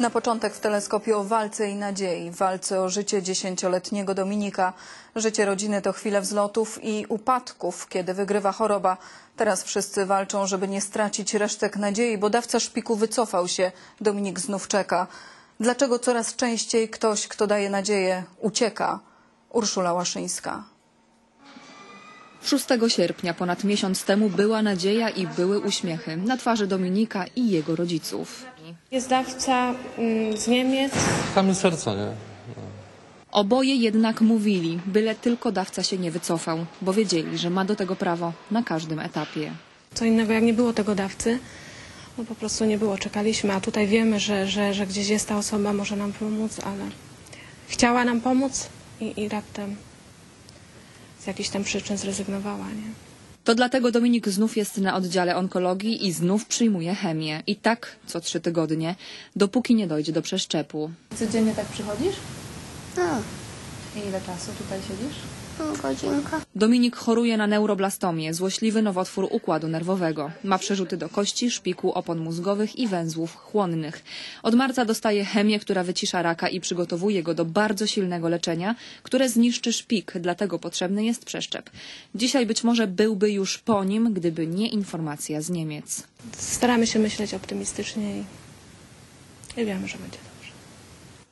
Na początek w teleskopie o walce i nadziei, walce o życie dziesięcioletniego Dominika. Życie rodziny to chwile wzlotów i upadków, kiedy wygrywa choroba. Teraz wszyscy walczą, żeby nie stracić resztek nadziei, bo dawca szpiku wycofał się. Dominik znów czeka. Dlaczego coraz częściej ktoś, kto daje nadzieję, ucieka? Urszula Łaszyńska. 6 sierpnia, ponad miesiąc temu, była nadzieja i były uśmiechy na twarzy Dominika i jego rodziców. Jest dawca mm, z Niemiec. Kamień serca, nie? Oboje jednak mówili, byle tylko dawca się nie wycofał, bo wiedzieli, że ma do tego prawo na każdym etapie. Co innego, jak nie było tego dawcy, no po prostu nie było. Czekaliśmy, a tutaj wiemy, że, że, że gdzieś jest ta osoba, może nam pomóc, ale chciała nam pomóc i, i raptem z jakichś tam przyczyn zrezygnowała, nie? To dlatego Dominik znów jest na oddziale onkologii i znów przyjmuje chemię. I tak co trzy tygodnie, dopóki nie dojdzie do przeszczepu. Codziennie tak przychodzisz? No, I ile czasu tutaj siedzisz? godzinka. Dominik choruje na neuroblastomię, złośliwy nowotwór układu nerwowego. Ma przerzuty do kości, szpiku, opon mózgowych i węzłów chłonnych. Od marca dostaje chemię, która wycisza raka i przygotowuje go do bardzo silnego leczenia, które zniszczy szpik, dlatego potrzebny jest przeszczep. Dzisiaj być może byłby już po nim, gdyby nie informacja z Niemiec. Staramy się myśleć optymistycznie i, i wiemy, że będzie dobrze.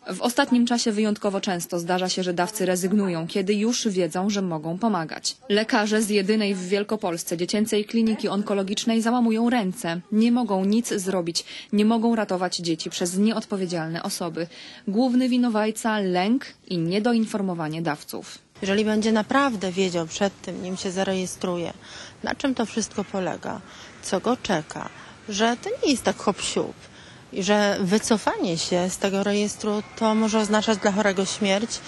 W ostatnim czasie wyjątkowo często zdarza się, że dawcy rezygnują, kiedy już wiedzą, że mogą pomagać. Lekarze z jedynej w Wielkopolsce dziecięcej kliniki onkologicznej załamują ręce. Nie mogą nic zrobić, nie mogą ratować dzieci przez nieodpowiedzialne osoby. Główny winowajca lęk i niedoinformowanie dawców. Jeżeli będzie naprawdę wiedział przed tym, nim się zarejestruje, na czym to wszystko polega, co go czeka, że to nie jest tak hop siup i że wycofanie się z tego rejestru to może oznaczać dla chorego śmierć,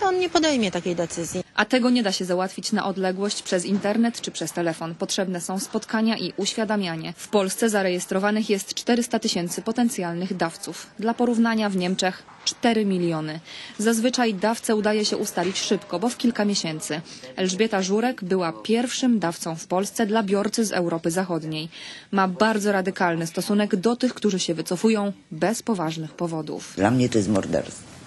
to on nie podejmie takiej decyzji. A tego nie da się załatwić na odległość przez internet czy przez telefon. Potrzebne są spotkania i uświadamianie. W Polsce zarejestrowanych jest 400 tysięcy potencjalnych dawców. Dla porównania w Niemczech 4 miliony. Zazwyczaj dawcę udaje się ustalić szybko, bo w kilka miesięcy. Elżbieta Żurek była pierwszym dawcą w Polsce dla biorcy z Europy Zachodniej. Ma bardzo radykalny stosunek do tych, którzy się wycofują bez poważnych powodów. Dla mnie to jest morderstwo.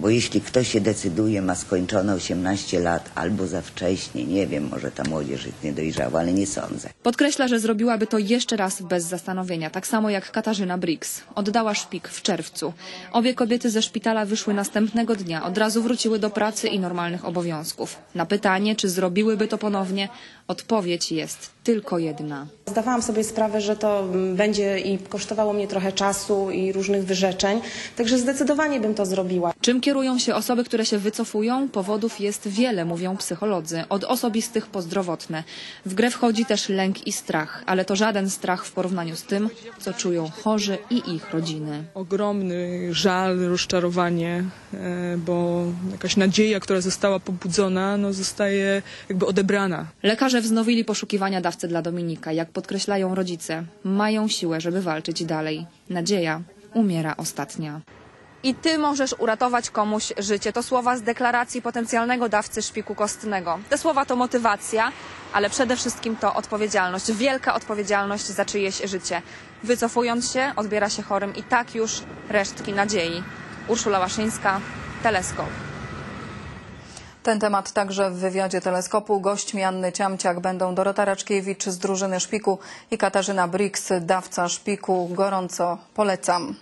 Bo jeśli ktoś się decyduje, ma skończone 18 lat albo za wcześnie, nie wiem, może ta młodzież jest niedojrzała, ale nie sądzę. Podkreśla, że zrobiłaby to jeszcze raz bez zastanowienia, tak samo jak Katarzyna Briggs. Oddała szpik w czerwcu. Obie kobiety ze szpitala wyszły następnego dnia, od razu wróciły do pracy i normalnych obowiązków. Na pytanie, czy zrobiłyby to ponownie, odpowiedź jest tylko jedna. Zdawałam sobie sprawę, że to mm, będzie i kosztowało mnie trochę czasu i różnych wyrzeczeń, także zdecydowanie bym to zrobiła. Czym kierują się osoby, które się wycofują? Powodów jest wiele, mówią psycholodzy. Od osobistych po zdrowotne. W grę wchodzi też lęk i strach, ale to żaden strach w porównaniu z tym, co czują chorzy i ich rodziny. ogromny żal, rozczarowanie, e, bo jakaś nadzieja, która została pobudzona, no zostaje jakby odebrana. Lekarze wznowili poszukiwania dawcy dla Dominika. Jak podkreślają rodzice, mają siłę, żeby walczyć dalej. Nadzieja umiera ostatnia. I ty możesz uratować komuś życie. To słowa z deklaracji potencjalnego dawcy szpiku kostnego. Te słowa to motywacja, ale przede wszystkim to odpowiedzialność. Wielka odpowiedzialność za czyjeś życie. Wycofując się, odbiera się chorym i tak już resztki nadziei. Urszula Łaszyńska, Teleskop. Ten temat także w wywiadzie teleskopu. Gośćmi Anny Ciamciak będą Dorota Raczkiewicz z drużyny Szpiku i Katarzyna Brix, dawca Szpiku. Gorąco polecam.